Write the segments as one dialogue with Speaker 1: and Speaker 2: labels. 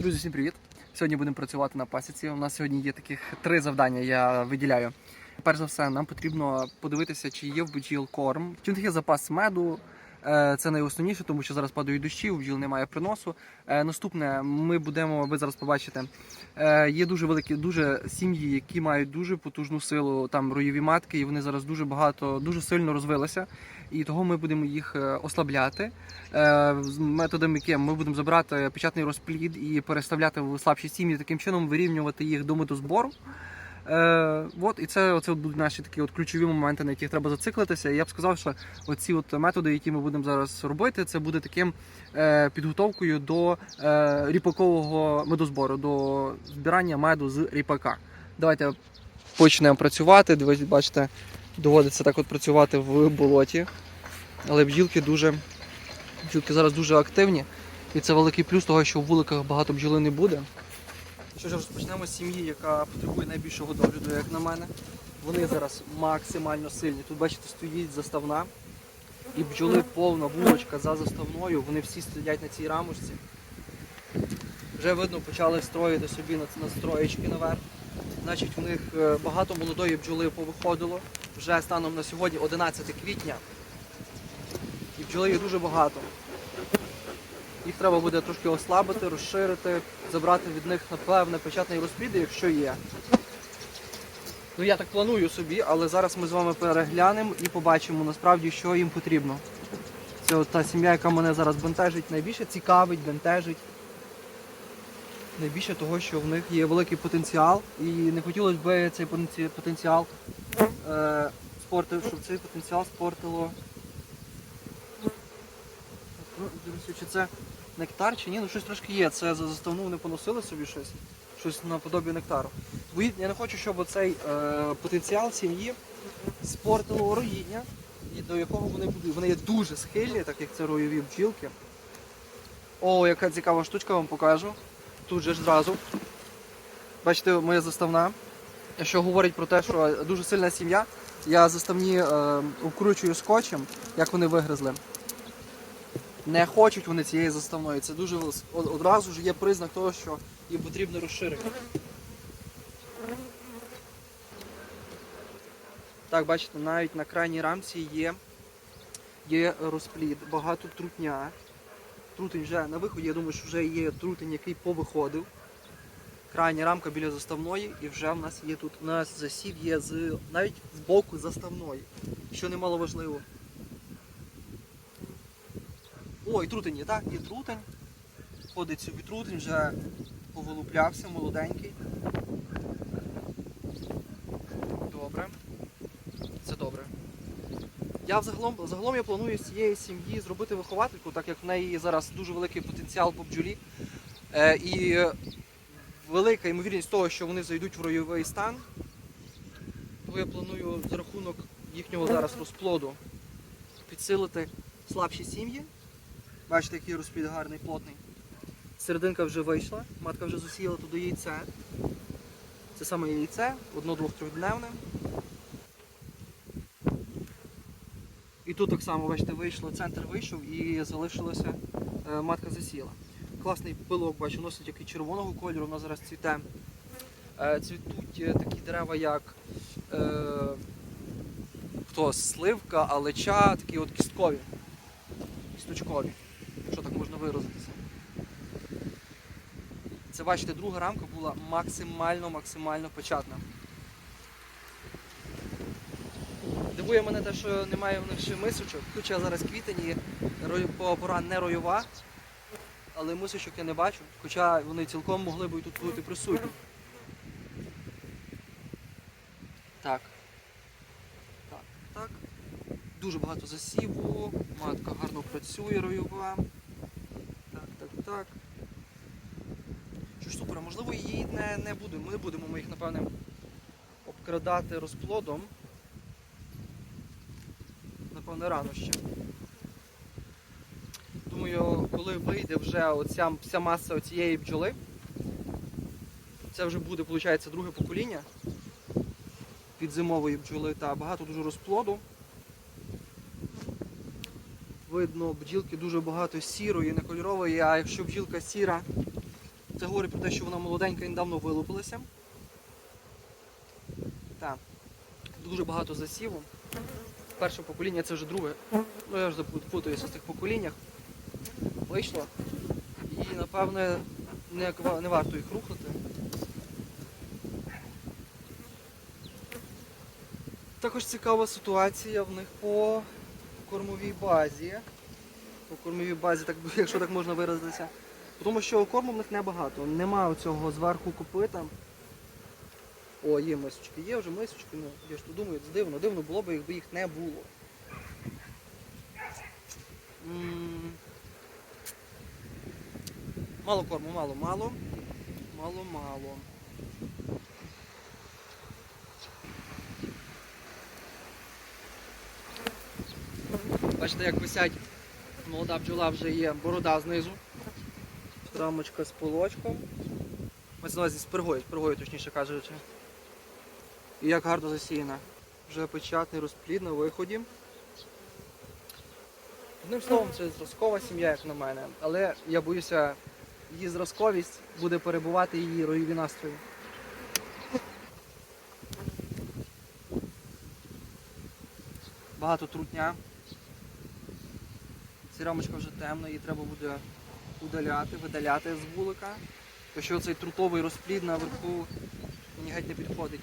Speaker 1: Друзі, всім привіт! Сьогодні будемо працювати на пасіці. У нас сьогодні є таких три завдання, я виділяю. Перш за все, нам потрібно подивитися, чи є в бджіл корм, чи є запас меду. Е, Це найосновніше, тому що зараз падають дощі, у бджіл немає приносу. Е, Наступне, ми будемо, ви зараз побачите, е, є дуже великі, дуже сім'ї, які мають дуже потужну силу, там роєві матки, і вони зараз дуже багато, дуже сильно розвилися. І того ми будемо їх е, ослабляти. Е, методом, яким ми будемо забирати печатний розплід і переставляти в слабші сім'ї, таким чином вирівнювати їх до медозбору. Е, от, і це оце будуть наші такі от ключові моменти, на яких треба зациклитися. І я б сказав, що оці от методи, які ми будемо зараз робити, це буде таким підготовкою до ріпакового медозбору, до збирання меду з ріпака. Давайте почнемо працювати. Дивіться, бачите, доводиться так от працювати в болоті. Але бджілки дуже бджілки зараз дуже активні. І це великий плюс того, що в вуликах багато бджоли не буде. Що ж, розпочнемо з сім'ї, яка потребує найбільшого догляду, як на мене. Вони зараз максимально сильні. Тут, бачите, стоїть заставна. І бджоли повна вулочка за заставною. Вони всі стоять на цій рамочці. Вже видно, почали строїти собі на- настроєчки наверх. Значить, у них е, багато молодої бджоли повиходило. Вже станом на сьогодні 11 квітня. Бджоли є дуже багато. Їх треба буде трошки ослабити, розширити, забрати від них, напевне, печатний розплід, якщо є. Ну я так планую собі, але зараз ми з вами переглянемо і побачимо насправді, що їм потрібно. Це от та сім'я, яка мене зараз бентежить, найбільше цікавить, бентежить. Найбільше того, що в них є великий потенціал, і не хотілося б цей потенціал е, спорти, щоб цей потенціал спортило. Ну, чи це нектар чи ні, ну щось трошки є. Це за заставну вони поносили собі щось, щось наподобі нектару. Бої- Я не хочу, щоб оцей е, потенціал сім'ї спортило роїння, до якого вони будуть. Вони є дуже схильні, так як це роєві бджілки. О, яка цікава штучка вам покажу. Тут же ж зразу. Бачите, моя заставна, що говорить про те, що дуже сильна сім'я. Я заставні е, укручую скотчем, як вони вигризли. Не хочуть вони цієї заставної. Це дуже одразу ж є признак того, що їм потрібно розширення. Так, бачите, навіть на крайній рамці є, є розплід, багато трутня. Трутень вже на виході, я думаю, що вже є трутень, який повиходив. Крайня рамка біля заставної, і вже в нас є тут. У нас засів є з навіть з боку заставної, що немало важливо. О, і трутень є, так? Є трутень. Ходить собі трутень, вже повилуплявся, молоденький. Добре. Це добре. Я взагалом, загалом я планую з цієї сім'ї зробити виховательку, так як в неї зараз дуже великий потенціал по бджолі. Е, і велика ймовірність того, що вони зайдуть в ройовий стан. Тому я планую за рахунок їхнього зараз розплоду підсилити слабші сім'ї. Бачите, який розплід гарний, плотний. Серединка вже вийшла, матка вже засіяла туди яйце. Це саме яйце, одно-двох-трьохдневне. І тут так само, бачите, вийшло, центр вийшов і залишилося, е, матка засіла. Класний пилок, бачу, носить який червоного кольору, вона зараз цвіте. Е, Цвітуть е, такі дерева, як е, хто, сливка, алеча, такі от кісткові, кісточкові, виразитися. Це бачите, друга рамка була максимально-максимально печатна. Дивує мене те, що немає в них ще мисочок, хоча зараз квітень і пора не ройова, але мисочок я не бачу, хоча вони цілком могли б і тут бути присутні. Так. Так, так. Дуже багато засіву, матка гарно працює ройова. Так. Що ж супер, можливо її не, не буде. Ми будемо ми їх, напевне, обкрадати розплодом. Напевне, рано ще. Думаю, коли вийде вже оця вся маса цієї бджоли, це вже буде, виходить, друге покоління від зимової бджоли та багато дуже розплоду. Видно, бджілки дуже багато сірої, не кольорової, а якщо бджілка сіра, Це говорить про те, що вона молоденька і недавно вилупилася. Так. Дуже багато засіву. Перше покоління це вже друге. Ну я вже путаюся з тих поколіннях. Вийшло. І напевне не, не варто їх рухати. Також цікава ситуація в них по кормовій базі. По кормовій базі, так, якщо так можна виразитися. Тому що корму в них небагато. Нема оцього зверху копита. О, є мисочки, є вже мисочки, ну я ж тут думаю, це дивно, дивно було б, якби їх не було. Мало корму, мало, мало. Бачите, як висять молода бджола вже є борода знизу. Рамочка з полочком. Ось увазі з пергою, з пергою, точніше кажучи. І як гарно засіяна. Вже печатний розплід на виході. Одним словом, це зразкова сім'я, як на мене. Але я боюся, її зразковість буде перебувати її ройові настрої. Багато трутня. Ця рамочка вже темна, її треба буде удаляти, видаляти з вулика. Тому що цей трутовий розплід наверху мені геть не підходить.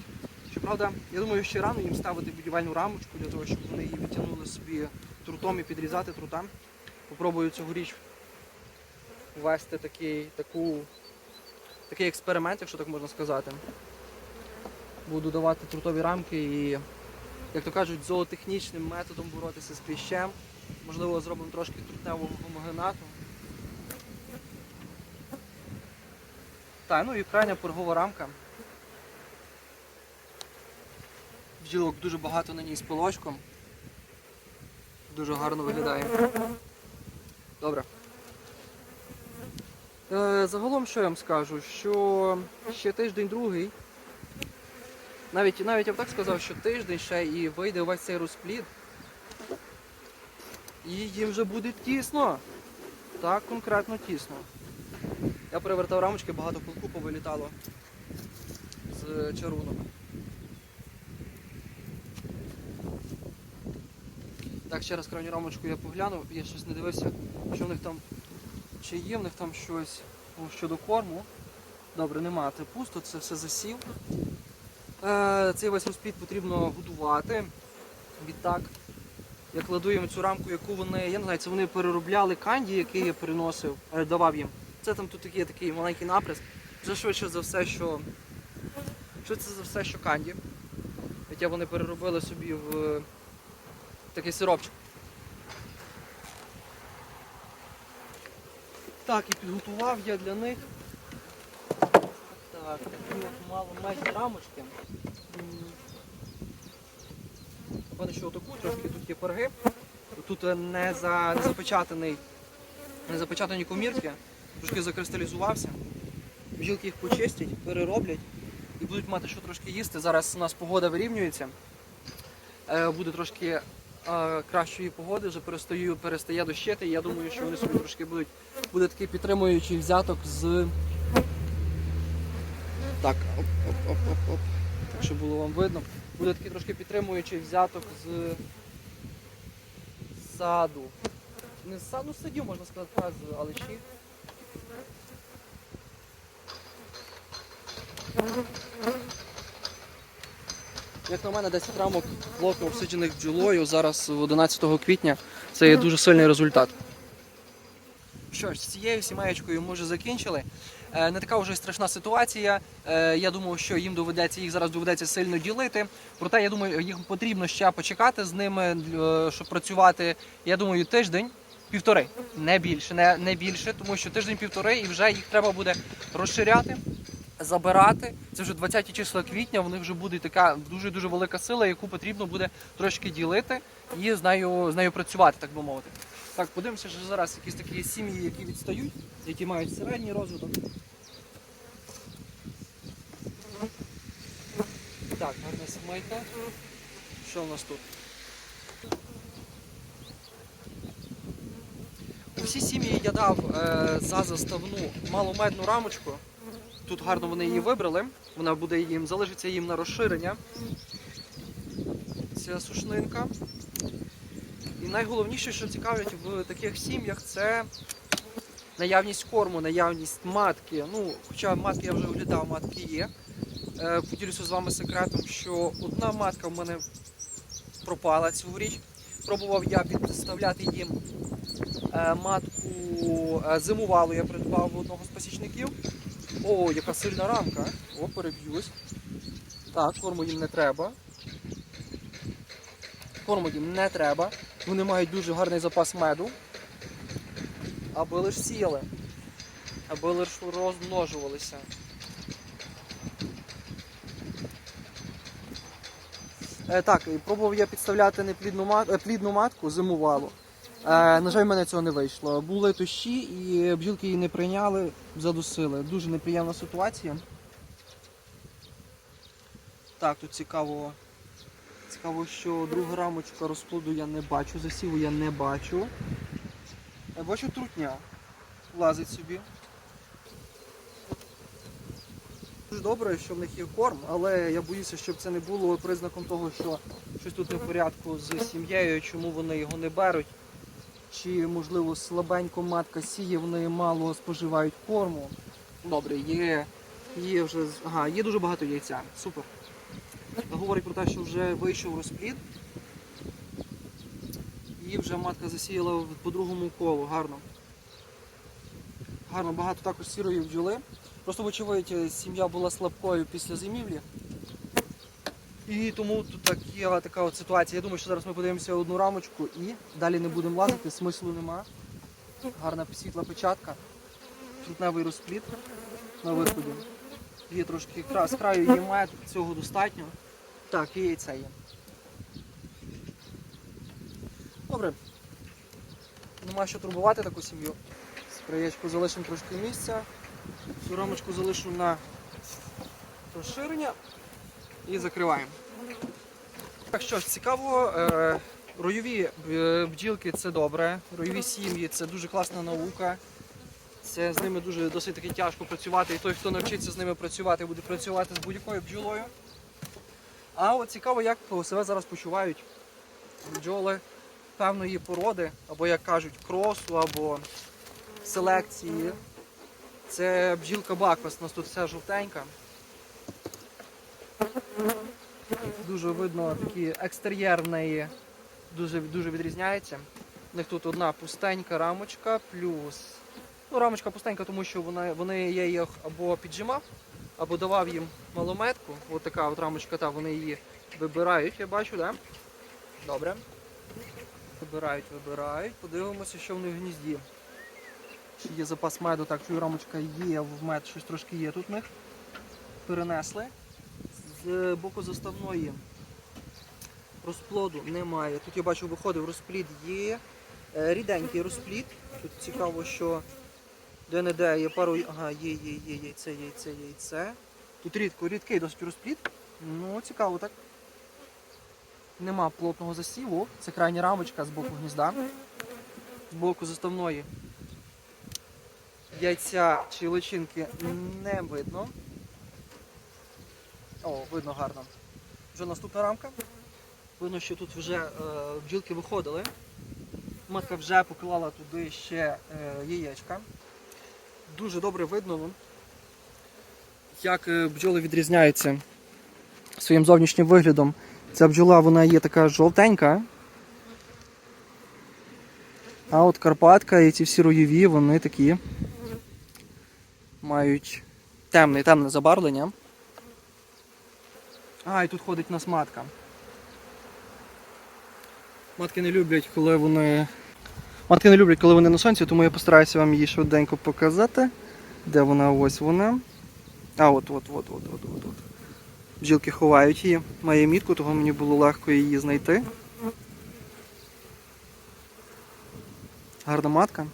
Speaker 1: Щоправда, я думаю, ще рано їм ставити будівельну рамочку для того, щоб вони її відтягнули собі трутом і підрізати трута. Попробую цьогоріч ввести такий, таку, такий експеримент, якщо так можна сказати. Буду давати трутові рамки і, як то кажуть, зоотехнічним методом боротися з кліщем. Можливо, зробимо трошки трутневого гомогенату. Так, ну і крайня пергова рамка. Бджілок дуже багато на ній з пилочком. Дуже гарно виглядає. Добре. Е, загалом що я вам скажу, що ще тиждень другий. Навіть, навіть я б так сказав, що тиждень ще і вийде увесь цей розплід. І їм вже буде тісно. Так, конкретно тісно. Я перевертав рамочки, багато пилку повилітало з чарунок. Так, ще раз крайню рамочку я поглянув, я щось не дивився, що в них там, чи є в них там щось щодо корму. Добре, нема, це пусто, це все засів. Е, цей весь розплід потрібно годувати. Відтак, я кладу їм цю рамку, яку вони, я не знаю, це вони переробляли канді, який я переносив, е, давав їм. Це там тут такий, такий маленький наприск. Вже швидше за все, що. Швидше за все, що канді. Хоча вони переробили собі в такий сиропчик. Так, і підготував я для них. Так, такі от мало межі рамочки. Напевно, що отаку трошки тут є перги. Тут е, не, за, не запечатаний, не запечатані комірки, трошки закристалізувався. Бджілки їх почистять, перероблять і будуть мати що трошки їсти. Зараз у нас погода вирівнюється. Е, Буде трошки е, кращої погоди, вже перестаю, перестає дощити. Я думаю, що вони собі трошки будуть буде такий підтримуючий взяток з. Так, оп, щоб було вам видно. Буде такий трошки підтримуючий взяток з саду. Не з саду, садів, можна сказати, так, з алечі. Як на мене, 10 рамок плотно обсиджених бджолою зараз 11 квітня. Це є дуже сильний результат. Що ж, з цією сімеєчкою ми вже закінчили. Е, Не така вже страшна ситуація. Е, Я думаю, що їм доведеться їх зараз доведеться сильно ділити. Проте я думаю, їм потрібно ще почекати з ними, е, щоб працювати. Я думаю, тиждень. Півтори, не більше, не, не більше, тому що тиждень-півтори і вже їх треба буде розширяти, забирати. Це вже 20 числа квітня, в них вже буде така дуже дуже велика сила, яку потрібно буде трошки ділити і з нею, з нею працювати, так би мовити. Так, подивимося, що зараз якісь такі сім'ї, які відстають, які мають середній розвиток. Так, гарна сімейка. Що в нас тут? У всі сім'ї я дав е, за заставну маломедну рамочку. Тут гарно вони її вибрали. Вона буде їм, залишиться їм на розширення. Ця сушнинка. Найголовніше, що цікавить в таких сім'ях, це наявність корму, наявність матки. Ну, хоча матки я вже оглядав, матки є. Е, поділюся з вами секретом, що одна матка в мене пропала цьогоріч. Пробував я підставляти їм е, матку е, зимувалу, я придбав у одного з пасічників. О, яка сильна рамка. О, переб'юсь. Так, корму їм не треба. Корму їм не треба. Вони мають дуже гарний запас меду. Аби лиш сіяли. Аби лиш розмножувалися. Е, так, пробував я підставляти неплідну мат... е, плідну матку зимувалу. Е, на жаль, в мене цього не вийшло. Були тощі і бджілки її не прийняли, задусили. Дуже неприємна ситуація. Так, тут цікаво. Цікаво, що друга рамочка розплоду я не бачу, засіву я не бачу. Я бачу трутня. Лазить собі. Дуже добре, що в них є корм, але я боюся, щоб це не було признаком того, що щось тут не в порядку з сім'єю, чому вони його не беруть. Чи, можливо, слабенько матка сіє, вони мало споживають корму. Добре, є, є вже ага, є дуже багато яйця. Супер. Говорить про те, що вже вийшов розплід. І вже матка засіяла по другому колу. Гарно. Гарно, багато також сірої бджоли. Просто, вочевидь, сім'я була слабкою після зимівлі. І тому тут така, така от ситуація. Я думаю, що зараз ми подивимося одну рамочку і далі не будемо лазити, смислу нема. Гарна світла печатка, трутневий розплід на виході. Є трошки з краю є мед, цього достатньо. Так, і яйця є. Добре. Нема що турбувати таку сім'ю. Сприячку залишимо трошки місця. Цю рамочку залишу на розширення і закриваємо. Так що ж, цікаво, е, ройові е, бджілки це добре, ройові сім'ї це дуже класна наука. Це з ними дуже досить таки тяжко працювати. І той, хто навчиться з ними працювати, буде працювати з будь-якою бджолою. А от цікаво, як себе зараз почувають бджоли певної породи, або як кажуть, кросу, або селекції. Це бджілка Баквас, у нас тут вся жовтенька. Дуже видно, такий екстер'єр дуже, дуже відрізняється. У них тут одна пустенька рамочка, плюс. Ну, рамочка пустенька, тому що вона, вони я їх або піджимав, або давав їм малометку. Ось така от рамочка, та, вони її вибирають, я бачу, да? Добре. Вибирають, вибирають. Подивимося, що в них в гнізді. Чи є запас меду, так, чую, рамочка є в мед, щось трошки є тут в них. Перенесли. З боку заставної розплоду немає. Тут я бачу, виходив розплід є. Е, Ріденький розплід. Тут цікаво, що де-не-де є пару. Ага, є, є, є, яйце, яйце, яйце. Тут рідко, рідкий досить розплід. Ну, цікаво так. Нема плотного засіву. Це крайня рамочка з боку гнізда. З боку заставної яйця чи личинки не видно. О, видно гарно. Вже наступна рамка. Видно, що тут вже е, бджілки виходили. Матка вже поклала туди ще е, яєчка. Дуже добре видно, як е, бджоли відрізняються своїм зовнішнім виглядом. Ця бджола вона є така жовтенька. А от Карпатка і ці всі роєві, вони такі мають темне, темне забарвлення. А, і тут ходить у нас матка. Матки не люблять, коли вони. Матки не люблять, коли вони на сонці, тому я постараюся вам її швиденько показати. Де вона? Ось вона. А, от, от, от, от, от, от, от. Бджілки ховають її. Має мітку, того мені було легко її знайти. Гарна матка.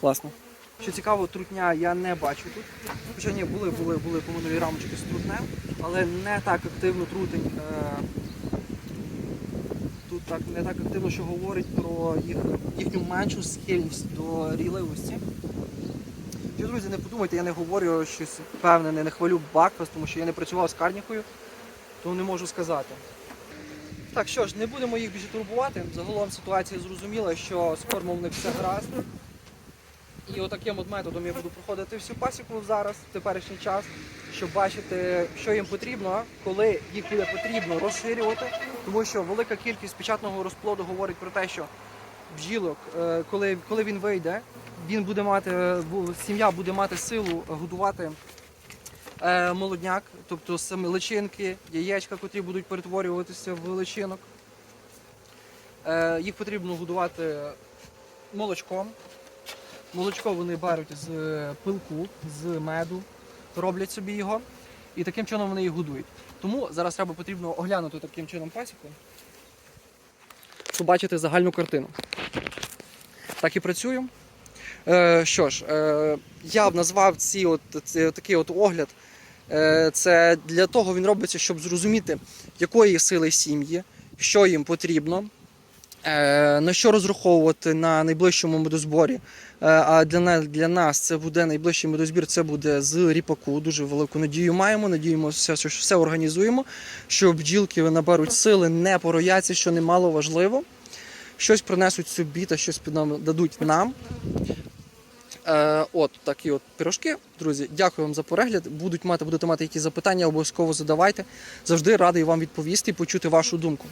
Speaker 1: Класно. Що цікаво, трутня я не бачу тут. Хоча ні, були, були, були по минулій рамочки з трутнем, але не так активно трутень е, так не так активно, що говорить про їх, їхню меншу схильність до ріливості. Чи, друзі, не подумайте, я не говорю щось певне, не хвалю Бакфест, тому що я не працював з карнікою, то не можу сказати. Так що ж, не будемо їх більше турбувати. Загалом ситуація зрозуміла, що з кормом них все гаразд. І отаким от методом я буду проходити всю пасіку зараз, в теперішній час, щоб бачити, що їм потрібно, коли їх буде потрібно розширювати. Тому що велика кількість печатного розплоду говорить про те, що бджілок, е, коли, коли він вийде, він буде мати, е, сім'я буде мати силу годувати е, молодняк, тобто саме личинки, яєчка, котрі будуть перетворюватися в личинок. Їх потрібно годувати молочком. Молочко вони беруть з пилку, з меду, роблять собі його, і таким чином вони їх годують. Тому зараз треба потрібно оглянути таким чином пасіку, щоб бачити загальну картину. Так і працюю. Е, що ж, е, я б назвав ці от, ці, такий от огляд. Е, це для того він робиться, щоб зрозуміти, якої сили сім'ї, що їм потрібно, е, на що розраховувати на найближчому медозборі. Е, А для, для нас це буде найближчий медозбір, це буде з ріпаку. Дуже велику надію маємо. Надіємося, що все організуємо, що бджілки наберуть сили, не порояться, що немало важливо. Щось принесуть собі та щось під нам дадуть нам. Е, от такі от пирожки. Друзі, дякую вам за перегляд. Будуть мати, будете мати якісь запитання, обов'язково задавайте. Завжди радий вам відповісти і почути вашу думку.